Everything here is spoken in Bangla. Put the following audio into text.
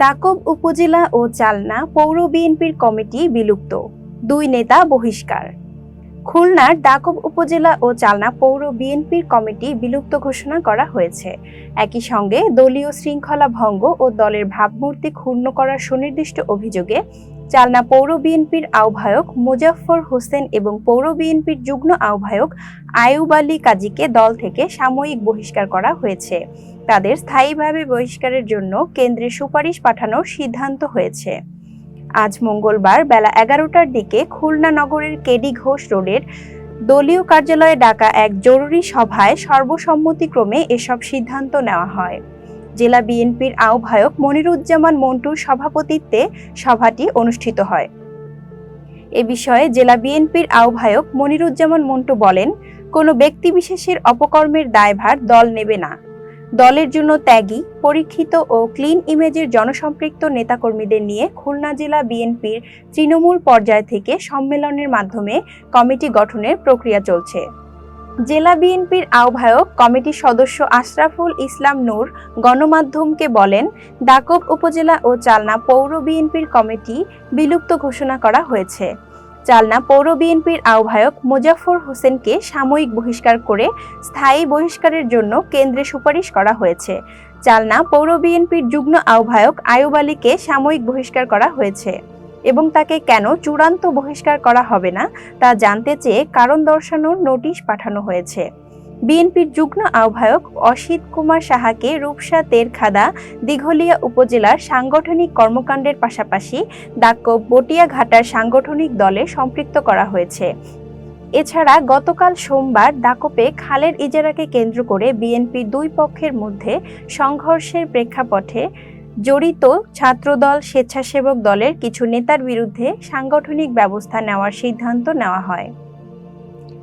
দাকব উপজেলা ও চালনা পৌর বিএনপির কমিটি বিলুপ্ত। দুই নেতা বহিষ্কার। খুলনার দাকব উপজেলা ও চালনা পৌর বিএনপির কমিটি বিলুপ্ত ঘোষণা করা হয়েছে। একই সঙ্গে দলীয় শৃঙ্খলা ভঙ্গ ও দলের ভাবমূর্তি ক্ষুণ্ণ করার সুনির্দিষ্ট অভিযোগে চালনা পৌর বিএনপির আহ্বায়ক মুজাফফর হোসেন এবং পৌর বিএনপির যুগ্ম আহ্বায়ক আয়ুব আলী কাজীকে দল থেকে সাময়িক বহিষ্কার করা হয়েছে। তাদের স্থায়ীভাবে বহিষ্কারের জন্য কেন্দ্রে সুপারিশ পাঠানোর সিদ্ধান্ত হয়েছে। আজ মঙ্গলবার বেলা এগারোটার দিকে খুলনা নগরের কেডি ঘোষ রোডের দলীয় কার্যালয়ে ডাকা এক জরুরি সভায় সর্বসম্মতিক্রমে এসব সিদ্ধান্ত নেওয়া হয়। জেলা বিএনপির আহ্বায়ক মনিরুজ্জামান মন্টুর সভাপতিত্বে সভাটি অনুষ্ঠিত হয়। এ বিষয়ে জেলা বিএনপির আহ্বায়ক মনিরুজ্জামান মন্টু বলেন, কোনো ব্যক্তিবিশেষের অপকর্মের দায়ভার দল নেবে না। দলের জন্য ত্যাগী, পরীক্ষিত ও ক্লিন ইমেজের জনসম্পৃক্ত নেতাকর্মীদের নিয়ে খুলনা জেলা বিএনপির তৃণমূল পর্যায় থেকে সম্মেলনের মাধ্যমে কমিটি গঠনের প্রক্রিয়া চলছে। জেলা বিএনপির আহ্বায়ক কমিটির সদস্য আশরাফুল ইসলাম নূর গণমাধ্যমকে বলেন দাকব উপজেলা ও চালনা পৌর বিএনপির কমিটি বিলুপ্ত ঘোষণা করা হয়েছে। চালনা পৌর বিএনপির আহ্বায়ক মুজাফর হোসেনকে সাময়িক বহিষ্কার করে স্থায়ী বহিষ্কারের জন্য কেন্দ্রে সুপারিশ করা হয়েছে। চালনা পৌর বিএনপির যুগ্ম আহ্বায়ক আয়ুব আলীকে সাময়িক বহিষ্কার করা হয়েছে এবং তাকে কেন চূড়ান্ত বহিষ্কার করা হবে না তা জানতে চেয়ে কারণ দর্শানোর নোটিশ পাঠানো হয়েছে। বিএনপির যুগ্ম আহ্বায়ক অসিত কুমার সাহাকে রূপসা তেরখাদা, দিঘলিয়া উপজেলার সাংগঠনিক কর্মকাণ্ডের পাশাপাশি দাক্য বটিয়াঘাটার সাংগঠনিক দলে সম্পৃক্ত করা হয়েছে। এছাড়া গতকাল সোমবার দাকপে খালের ইজারাকে কেন্দ্র করে বিএনপির দুই পক্ষের মধ্যে সংঘর্ষের প্রেক্ষাপটে জড়িত ছাত্রদল, স্বেচ্ছাসেবক দলের কিছু নেতার বিরুদ্ধে সাংগঠনিক ব্যবস্থা নেওয়ার সিদ্ধান্ত নেওয়া হয়।